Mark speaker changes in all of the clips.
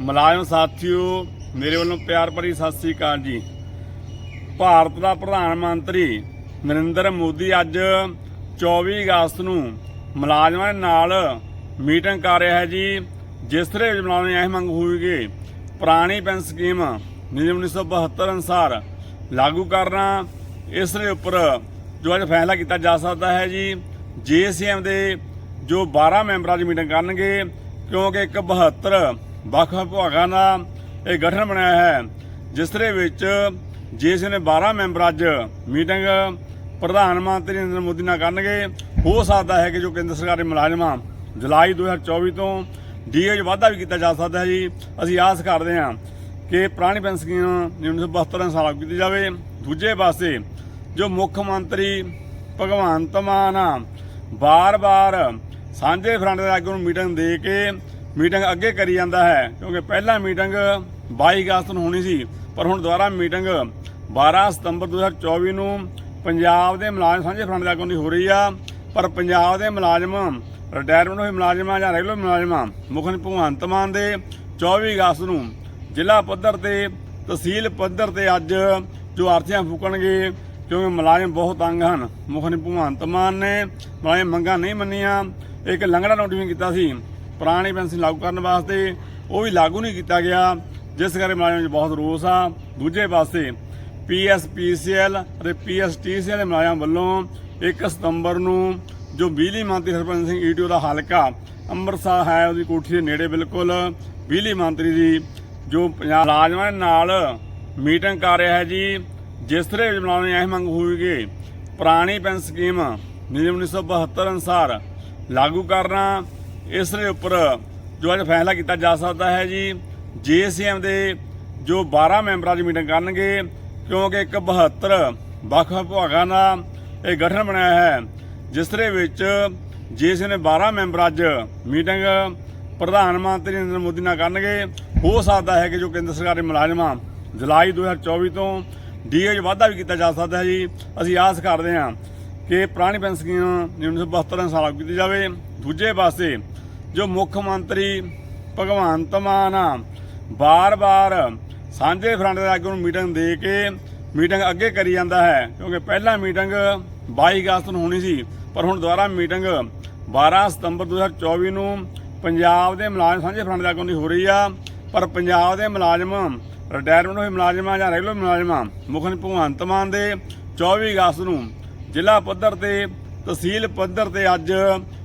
Speaker 1: ਮੁਲਾਜ਼ਮ ਸਾਥੀਓ, ਮੇਰੇ ਵੱਲੋਂ ਪਿਆਰ ਭਰੀ ਸਤਿ ਸ੍ਰੀ ਅਕਾਲ ਜੀ। ਭਾਰਤ ਦਾ ਪ੍ਰਧਾਨ ਮੰਤਰੀ ਨਰਿੰਦਰ ਮੋਦੀ ਅੱਜ 24 ਅਗਸਤ ਨੂੰ ਮੁਲਾਜ਼ਮਾਂ ਦੇ ਨਾਲ ਮੀਟਿੰਗ ਕਰ ਰਿਹਾ ਹੈ ਜੀ। ਜਿਸ ਤਰ੍ਹਾਂ ਵਿੱਚ ਮੁਲਾਜ਼ਮਾਂ ਇਹ ਮੰਗ ਹੋਈ ਪੁਰਾਣੀ ਪੈਨਸ਼ਨ ਸਕੀਮ ਨਿਯਮ 1972 ਅਨੁਸਾਰ ਲਾਗੂ ਕਰਨਾ, ਇਸ ਦੇ ਉੱਪਰ ਜੋ ਅੱਜ ਫੈਸਲਾ ਕੀਤਾ ਜਾ ਸਕਦਾ ਹੈ ਜੀ। ਜੀਐਸਐਮ ਦੇ ਜੋ 12 ਮੈਂਬਰਾਂ ਦੀ ਮੀਟਿੰਗ ਕਰਨਗੇ, ਕਿਉਂਕਿ ਇੱਕ 72 ਵੱਖ ਵੱਖ ਵਿਭਾਗਾਂ ਦਾ ਇਹ ਗਠਨ ਬਣਾਇਆ ਹੈ, ਜਿਸ ਦੇ ਵਿੱਚ ਜਿਸ ਨੇ 12 ਮੈਂਬਰ ਅੱਜ ਮੀਟਿੰਗ ਪ੍ਰਧਾਨ ਮੰਤਰੀ ਨਰਿੰਦਰ ਮੋਦੀ ਨਾਲ ਕਰਨਗੇ। ਹੋ ਸਕਦਾ ਹੈ ਕਿ ਜੋ ਕੇਂਦਰ ਸਰਕਾਰ ਦੇ ਮੁਲਾਜ਼ਮਾਂ ਜੁਲਾਈ 2024 ਤੋਂ ਡੀਏ 'ਚ ਵਾਧਾ ਵੀ ਕੀਤਾ ਜਾ ਸਕਦਾ ਹੈ ਜੀ, ਅਸੀਂ ਆਸ ਕਰਦੇ ਹਾਂ ਕਿ ਪੁਰਾਣੀ ਪੈਨਸ਼ਨ ਸਕੀਮ 1972 ਅਨੁਸਾਰ ਲਾਗੂ ਕੀਤੀ ਜਾਵੇ। ਦੂਜੇ ਪਾਸੇ ਜੋ ਮੁੱਖ ਮੰਤਰੀ ਭਗਵੰਤ ਮਾਨ ਆ ਬਾਰ-ਬਾਰ ਸਾਂਝੇ ਫਰੰਟ ਦੇ ਆਗੂ ਨੂੰ ਮੀਟਿੰਗ ਦੇ ਕੇ ਮੀਟਿੰਗ ਅੱਗੇ ਕਰੀ ਜਾਂਦਾ ਹੈ, ਕਿਉਂਕਿ ਪਹਿਲਾਂ ਮੀਟਿੰਗ 22 ਅਗਸਤ ਨੂੰ ਹੋਣੀ ਸੀ, ਪਰ ਹੁਣ ਦੁਬਾਰਾ ਮੀਟਿੰਗ 12 ਸਤੰਬਰ 2024 ਨੂੰ ਪੰਜਾਬ ਦੇ ਮੁਲਾਜ਼ਮ ਸਾਂਝੇ ਫਰੰਟ ਦੇ ਆਗੂ ਹੋ ਰਹੀ ਆ, ਪਰ ਪੰਜਾਬ ਦੇ ਮੁਲਾਜ਼ਮ ਰਿਟਾਇਰਮੈਂਟ ਹੋਏ ਮੁਲਾਜ਼ਮਾਂ ਜਾਂ ਰੈਗੂਲਰ ਮੁਲਾਜ਼ਮਾਂ, ਮੁੱਖ ਭਗਵੰਤ ਮਾਨ ਦੇ 24 ਅਗਸਤ ਨੂੰ ਜ਼ਿਲ੍ਹਾ ਪੱਧਰ ਤੇ, ਤਹਿਸੀਲ ਪੱਧਰ ਤੇ ਅੱਜ ਜੋ ਆਰਥੀਆਂ ਫੂਕਣਗੇ, ਕਿਉਂਕਿ ਮੁਲਾਜ਼ਮ ਬਹੁਤ ਤੰਗ ਹਨ। ਮੁੱਖ ਭਗਵੰਤ ਮਾਨ ਨੇ ਮੁਲਾਜ਼ਮ ਮੰਗਾਂ ਨਹੀਂ ਮੰਨੀਆਂ, ਇੱਕ ਲੰਗੜਾ ਨੋਟੀਫਿਕੇਸ਼ਨ ਕੀਤਾ ਸੀ। ਪੁਰਾਣੀ ਪੈਨਸ਼ਨ ਲਾਗੂ ਕਰਨ ਵਾਸਤੇ ਉਹ ਵੀ ਲਾਗੂ ਨਹੀਂ ਕੀਤਾ ਗਿਆ, ਜਿਸ ਕਰਕੇ ਮੁਲਾਜ਼ਮਾਂ ਵਿੱਚ ਬਹੁਤ ਰੋਸ ਆ। ਦੂਜੇ ਪਾਸੇ ਪੀਐਸਪੀਸੀਐਲ ਅਤੇ ਪੀਐਸਟੀਸੀਐਲ ਦੇ ਮੁਲਾਜ਼ਮਾਂ ਵੱਲੋਂ 1 ਸਤੰਬਰ ਨੂੰ ਜੋ ਬਿਜਲੀ ਮੰਤਰੀ ਹਰਪੰਦਰ ਸਿੰਘ ਈਟੀਓ ਦਾ ਹਲਕਾ ਅੰਮ੍ਰਿਤਸਰ ਹੈ, ਉਹਦੀ ਕੋਠੀ ਦੇ ਨੇੜੇ ਬਿਲਕੁਲ ਬਿਜਲੀ ਮੰਤਰੀ ਦੀ ਜੋ ਪੰਜਾਬ ਮੁਲਾਜ਼ਮਾਂ ਨਾਲ ਮੀਟਿੰਗ ਕਰ ਰਿਹਾ ਹੈ ਜੀ, ਜਿਸ ਤਰ੍ਹਾਂ ਵਿੱਚ ਇਹ ਮੰਗ ਹੋਈ ਕਿ ਪੁਰਾਣੀ ਪੈਨਸ਼ਨ ਸਕੀਮ ਨਿਯਮ 1972 ਅਨੁਸਾਰ ਲਾਗੂ ਕਰਨਾ ਇਸ ਦੇ ਉੱਪਰ ਜੋ ਅੱਜ ਫੈਸਲਾ ਕੀਤਾ ਜਾ ਸਕਦਾ ਹੈ ਜੀ ਜੀਐਸਐਮ ਦੇ ਜੋ 12 ਮੈਂਬਰਾਂ ਦੀ ਮੀਟਿੰਗ ਕਰਨਗੇ, ਕਿਉਂਕਿ ਇੱਕ 72 ਵੱਖ ਵੱਖ ਵਿਭਾਗਾਂ ਦਾ ਇਹ ਗਠਨ ਬਣਾਇਆ ਹੈ, ਜਿਸ ਦੇ ਵਿੱਚ ਜੀਐਸਐਮ ਦੇ 12 ਮੈਂਬਰ ਅੱਜ ਮੀਟਿੰਗ ਪ੍ਰਧਾਨ ਮੰਤਰੀ ਨਰਿੰਦਰ ਮੋਦੀ ਨਾਲ ਕਰਨਗੇ। ਹੋ ਸਕਦਾ ਹੈ ਕਿ ਜੋ ਕੇਂਦਰ ਸਰਕਾਰ ਦੇ ਮੁਲਾਜ਼ਮਾਂ ਜੁਲਾਈ 2024 ਤੋਂ ਡੀਏ 'ਚ ਵਾਧਾ ਵੀ ਕੀਤਾ ਜਾ ਸਕਦਾ ਹੈ ਜੀ। ਅਸੀਂ ਆਸ ਕਰਦੇ ਹਾਂ ਕਿ ਪੁਰਾਣੀ ਪੈਨਸ਼ਨ ਸਕੀਮ 1972 ਅਨੁਸਾਰ ਲਾਗੂ ਕੀਤੀ ਜਾਵੇ। ਦੂਜੇ ਪਾਸੇ ਜੋ ਮੁੱਖ ਮੰਤਰੀ ਭਗਵੰਤ ਮਾਨ ਆ ਬਾਰ-ਬਾਰ ਸਾਂਝੇ ਫਰੰਟ ਦੇ ਆਗੂ ਨੂੰ ਮੀਟਿੰਗ ਦੇ ਕੇ ਮੀਟਿੰਗ ਅੱਗੇ ਕਰੀ ਜਾਂਦਾ ਹੈ, ਕਿਉਂਕਿ ਪਹਿਲਾਂ ਮੀਟਿੰਗ 22 ਅਗਸਤ ਨੂੰ ਹੋਣੀ ਸੀ, ਪਰ ਹੁਣ ਦੁਬਾਰਾ ਮੀਟਿੰਗ 12 ਸਤੰਬਰ 2024 ਨੂੰ ਪੰਜਾਬ ਦੇ ਮੁਲਾਜ਼ਮ, ਸਾਂਝੇ ਫਰੰਟ ਦੇ ਆਗੂ ਦੀ ਹੋ ਰਹੀ ਆ, ਪਰ ਪੰਜਾਬ ਦੇ ਮੁਲਾਜ਼ਮ ਰਿਟਾਇਰਮੈਂਟ ਹੋਏ ਮੁਲਾਜ਼ਮਾਂ ਜਾਂ ਰੈਗੂਲਰ ਮੁਲਾਜ਼ਮਾਂ ਮੁੱਖ ਭਗਵੰਤ ਮਾਨ ਦੇ 24 ਅਗਸਤ ਨੂੰ ਜ਼ਿਲ੍ਹਾ ਪੱਧਰ ਤੇ, ਤਹਿਸੀਲ ਪੱਧਰ ਤੇ ਅੱਜ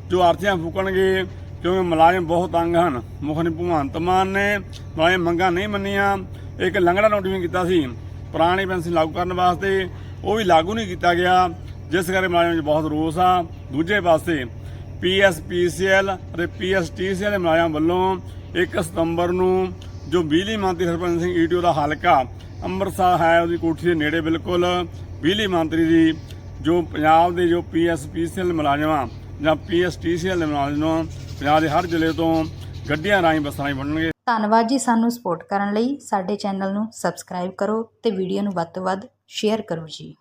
Speaker 1: ਜੋ ਆਰਥੀਆਂ ਫੂਕਣਗੇ ਕਿਉਂਕਿ ਮੁਲਾਜ਼ਮ ਬਹੁਤ ਤੰਗ ਹਨ। ਮੁੱਖ ਮੰਤਰੀ ਭਗਵੰਤ ਮਾਨ ਨੇ ਮੁਲਾਜ਼ਮ ਮੰਗਾਂ ਨਹੀਂ ਮੰਨੀਆਂ। ਇੱਕ ਲੰਗੜਾ ਨੋਟੀਫਿਕੇਸ਼ਨ ਕੀਤਾ ਸੀ। ਪੁਰਾਣੀ ਪੈਨਸ਼ਨ ਲਾਗੂ ਕਰਨ ਵਾਸਤੇ ਉਹ ਵੀ ਲਾਗੂ ਨਹੀਂ ਕੀਤਾ ਗਿਆ, ਜਿਸ ਕਰਕੇ ਮੁਲਾਜ਼ਮਾਂ 'ਚ ਬਹੁਤ ਰੋਸ ਆ। ਦੂਜੇ ਪਾਸੇ ਪੀਐਸਪੀਸੀਐਲ ਅਤੇ ਪੀਐਸਟੀਸੀਐਲ ਦੇ ਮੁਲਾਜ਼ਮਾਂ ਵੱਲੋਂ 1 ਸਤੰਬਰ ਨੂੰ ਜੋ ਬਿਜਲੀ ਮੰਤਰੀ ਹਰਪੰਦਰ ਸਿੰਘ ਈਟੀਓ ਦਾ ਹਲਕਾ ਅੰਮ੍ਰਿਤਸਰ ਹੈ, ਉਹਦੀ ਕੋਠੀ ਦੇ ਨੇੜੇ ਬਿਲਕੁਲ ਬਿਜਲੀ ਮੰਤਰੀ ਦੀ ਜੋ ਪੰਜਾਬ ਦੇ ਜੋ ਪੀਐਸਪੀਸੀਐਲ ਮੁਲਾਜ਼ਮਾਂ ਜਾਂ ਪੀਐਸਟੀਸੀਐਲ ਦੇ ਮੁਲਾਜ਼ਮਾਂ ਪੰਜਾਬ ਦੇ ਹਰ ਜ਼ਿਲ੍ਹੇ ਤੋਂ ਗੱਡੀਆਂ ਰਾਹੀਂ ਬੱਸਾਂ ਰਾਹੀਂ ਵੰਡਣਗੇ।
Speaker 2: ਧੰਨਵਾਦ ਜੀ ਸਾਨੂੰ ਸਪੋਰਟ ਕਰਨ ਲਈ। ਸਾਡੇ ਚੈਨਲ ਨੂੰ ਸਬਸਕ੍ਰਾਈਬ ਕਰੋ ਤੇ ਵੀਡੀਓ ਨੂੰ ਵੱਧ ਤੋਂ ਵੱਧ ਸ਼ੇਅਰ ਕਰੋ ਜੀ।